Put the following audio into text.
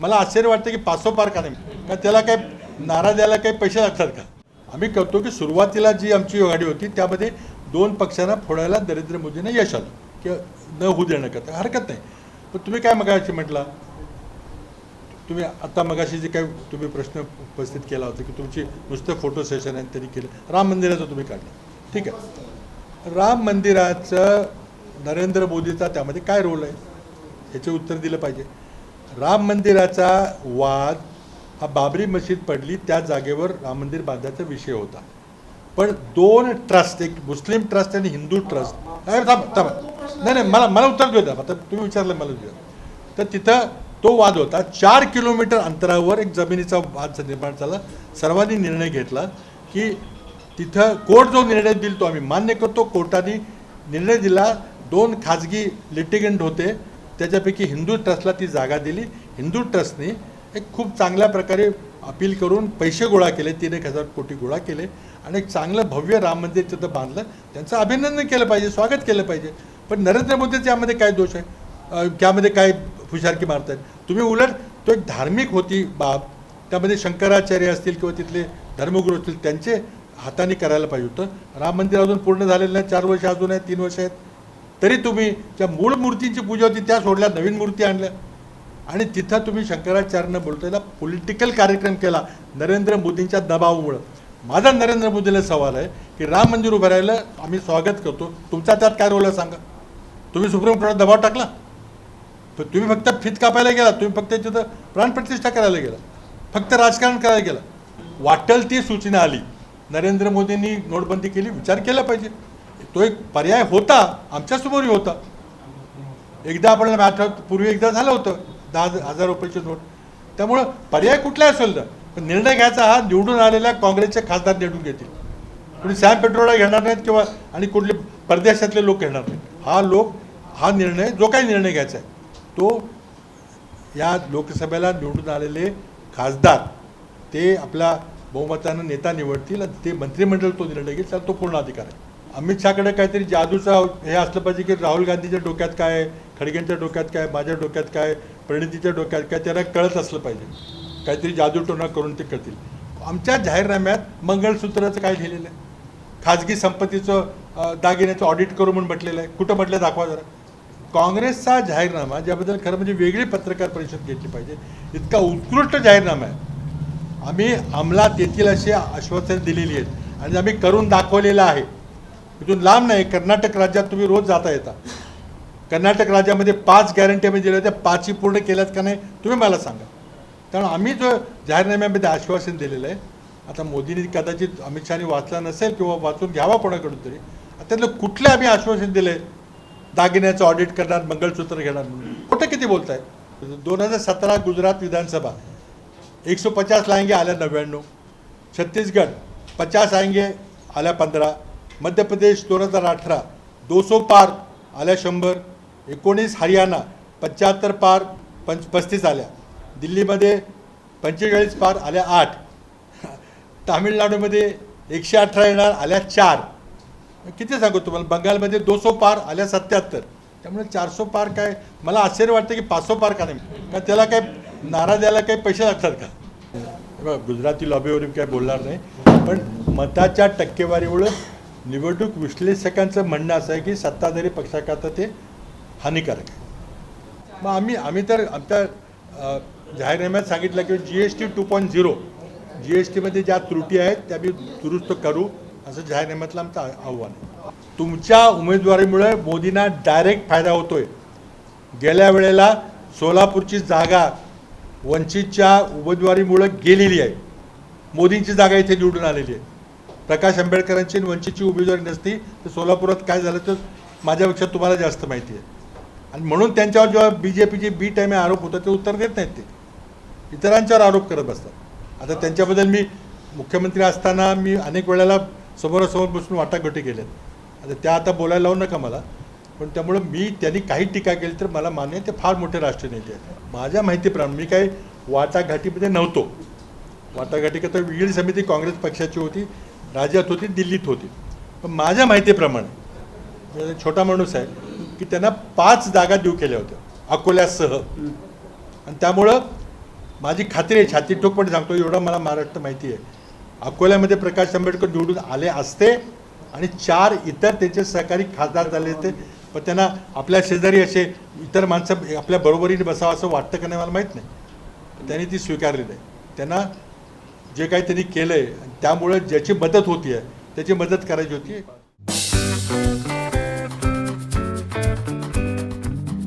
मला आश्चर्य वाटतं की पासोपार का नाही का त्याला काय नारा द्यायला काही पैसे लागतात का? आम्ही करतो की सुरुवातीला जी आमची गाडी होती त्यामध्ये दोन पक्षांना फोडायला नरेंद्र मोदींना यश आलं. किंवा न होऊ देणं करता हरकत नाही. पण तुम्ही काय मगाशी म्हटला? तुम्ही आता मगाशी जे काही तुम्ही प्रश्न उपस्थित केला होता की तुमची नुसतं फोटो सेशन आहे त्यांनी केलं. राम मंदिराचं तुम्ही काढलं. ठीक आहे. राम मंदिराचं नरेंद्र मोदीचा त्यामध्ये काय रोल आहे? ह्याचे उत्तर दिलं पाहिजे. राम मंदिराचा वाद हा बाबरी मशीद पडली त्या जागेवर राम मंदिर बांधायचा विषय होता. पण दोन ट्रस्ट एक मुस्लिम ट्रस्ट आणि हिंदू ट्रस्ट. अरे थांब थांब. नाही नाही मला मला उत्तर देऊ द्या. आता तुम्ही विचारलं मला देऊ तर तिथं तो वाद होता. चार किलोमीटर अंतरावर एक जमिनीचा वाद निर्माण झाला. सर्वांनी निर्णय घेतला की तिथं कोर्ट जो निर्णय दिला तो आम्ही मान्य करतो. कोर्टाने निर्णय दिला. दोन खाजगी लिटिगंट होते. त्याच्यापैकी हिंदू ट्रस्टला ती जागा दिली. हिंदू ट्रस्टने एक खूप चांगल्या प्रकारे अपील करून पैसे गोळा केले. तीन एक हजार कोटी गोळा केले. आणि एक चांगलं भव्य राम मंदिर तिथं बांधलं. त्यांचं अभिनंदन केलं पाहिजे स्वागत केलं पाहिजे. पण नरेंद्र मोदीचं यामध्ये काय दोष आहे? त्यामध्ये काय फुशारकी आहेत तुम्ही उलट तो एक धार्मिक होती बाब. त्यामध्ये शंकराचार्य असतील किंवा तिथले धर्मगुरू असतील त्यांचे हाताने करायला पाहिजे होतं. राम मंदिर अजून पूर्ण झालेलं नाही. चार वर्ष अजून आहे तीन वर्ष आहेत. तरी तुम्ही त्या मूळ मूर्तींची पूजा होती त्या सोडल्या नवीन मूर्ती आणल्या. आणि तिथं तुम्ही शंकराचार्यनं बोलतोयला पॉलिटिकल कार्यक्रम केला नरेंद्र मोदींच्या दबावामुळं. माझा नरेंद्र मोदीला सवाल आहे की राम मंदिर उभं राहिलं आम्ही स्वागत करतो. तुमचा त्यात काय रोल आहे सांगा. तुम्ही सुप्रीम कोर्टात दबाव टाकला? तर तुम्ही फक्त फित कापायला गेला तुम्ही फक्त तिथं प्राणप्रतिष्ठा करायला गेला फक्त राजकारण करायला गेला. वाटेल ती सूचना आली. नरेंद्र मोदींनी नोटबंदी केली विचार केला पाहिजे. तो एक पर्याय होता आमच्यासमोरही होता. एकदा आपल्याला आठवत पूर्वी एकदा झालं होतं दहा हजार रुपयाची नोट. त्यामुळं पर्याय कुठलाही असेल तर पण निर्णय घ्यायचा हा निवडून आलेल्या काँग्रेसचे खासदार निवडून घेतील. कुणी सॅम पेट्रोला घेणार नाहीत किंवा आणि कुठले परदेशातले लोक घेणार नाहीत. हा लोक हा निर्णय जो काही निर्णय घ्यायचा आहे तो या लोकसभेला निवडून आलेले खासदार ते आपल्या बहुमतानं नेता निवडतील आणि ते मंत्रिमंडळ तो निर्णय घेईल त्याला तो पूर्ण अधिकार आहे. अमित शहाकडे काहीतरी जादूचा हे असलं पाहिजे की राहुल गांधीच्या डोक्यात काय आहे खडगेंच्या डोक्यात काय माझ्या डोक्यात काय प्रणितीच्या डोक्यात काय त्यांना कळत असलं पाहिजे. काहीतरी जादूटोना करून ते करतील. आमच्या जाहीरनाम्यात मंगळसूत्राचं काय लिहिलेलं आहे? खाजगी संपत्तीचं दागिन्याचं ऑडिट करू म्हणून म्हटलेलं आहे. कुठं म्हटलं दाखवा जरा. काँग्रेसचा जाहीरनामा ज्याबद्दल खरं म्हणजे वेगळी पत्रकार परिषद घेतली पाहिजे इतका उत्कृष्ट जाहीरनामा आहे. आम्ही अंमलात येतील अशी आश्वासनं दिलेली आहेत. आणि आम्ही करून दाखवलेलं आहे. इथून लांब नाही कर्नाटक राज्यात तुम्ही रोज जाता येता. कर्नाटक राज्यामध्ये पाच गॅरंटी आम्ही दिल्या होत्या पाचही पूर्ण केल्यात का नाही तुम्ही मला सांगा. त्यामुळे आम्ही जो जाहीरनाम्यामध्ये आश्वासन दिलेलं आहे आता मोदींनी कदाचित अमित शहानी वाचला नसेल किंवा वाचून घ्यावा कोणाकडून तरी आता त्यातलं कुठलं आम्ही आश्वासन दिलं? आहे दागिन्याचं ऑडिट करणार मंगळसूत्र घेणार म्हणून. कुठं किती बोलताय? दोन हजार सतरा गुजरात विधानसभा. एक सौ पचास लाएंगे आल्या नव्याण्णव. छत्तीसगड पचास आएंगे आल्या पंधरा. मध्य प्रदेश दोन हजार अठरा दो सौ पार आल्या शंभर एकोणीस हरियाणा पंच्याहत्तर पार पंच पस्तीस आल्या. दिल्लीमध्ये पंचेचाळीस पार आल्या आठ. तामिळनाडूमध्ये एकशे अठरा येणार आल्या चार. किती सांगू तुम्हाला? बंगालमध्ये दोसो पार आल्या सत्याहत्तर. त्यामुळे चारसो पार काय? मला आश्चर्य वाटतं की पाचसो पार का नाही? का त्याला काय नारा द्यायला काही पैसे लागतात का? गुजराती लॉबीवर काही काय बोलणार नाही. पण मताच्या टक्केवारीमुळं निवडणूक विश्लेषकांचं म्हणणं असं आहे की सत्ताधारी पक्षाकरता ते हानिकारक आहे. मग आम्ही आम्ही तर आमच्या जाहीरनाम्यात सांगितलं की G S T two point zero G S टीमध्ये ज्या त्रुटी आहेत त्या मी दुरुस्त करू असं जाहीरनाम्यातलं आमचं आव्हान आहे. तुमच्या उमेदवारीमुळे मोदींना डायरेक्ट फायदा होतोय. गेल्या वेळेला सोलापूरची जागा वंचितच्या उमेदवारीमुळं गेलेली आहे. मोदींची जागा इथे निवडून आलेली आहे. प्रकाश आंबेडकरांची आणि वंचितची उमेदवारी नसती तर सोलापुरात काय झालं तर माझ्यापेक्षा तुम्हाला जास्त माहिती आहे. आणि म्हणून त्यांच्यावर जेव्हा बी जे पीचे बी टाईम आरोप होतात ते उत्तर देत नाहीत ते. इतरांच्यावर आरोप करत बसतात. आता त्यांच्याबद्दल मी मुख्यमंत्री असताना मी अनेक वेळेला समोरासमोर बसून वाटाघाटी केल्यात. आता त्या आता बोलायला लावू नका मला. पण त्यामुळं मी त्यांनी काही टीका केली तर मला मान्य ते फार मोठे राष्ट्रीय नेते आहेत. माझ्या माहितीप्रमाणे मी काही वाटाघाटीमध्ये नव्हतो. वाटाघाटीकरता वेगळी समिती काँग्रेस पक्षाची होती. राज्यात होती दिल्लीत होती. पण माझ्या माहितीप्रमाणे छोटा माणूस आहे की त्यांना पाच जागा देऊ केल्या होत्या अकोल्यासह. आणि त्यामुळं माझी खात्री आहे छाती ठोकपणे सांगतो एवढं मला महाराष्ट्र माहिती आहे. अकोल्यामध्ये प्रकाश आंबेडकर निवडून आले असते आणि चार इतर त्यांचे सहकारी खासदार झाले असते. पण त्यांना आपल्या शेजारी असे इतर माणसं आपल्या बरोबरीने बसावं असं वाटतं का नाही मला माहीत नाही. त्यांनी ती स्वीकारली नाही. त्यांना जे काही त्यांनी केलं आहे त्यामुळे ज्याची मदत होती आहे त्याची मदत करायची होती.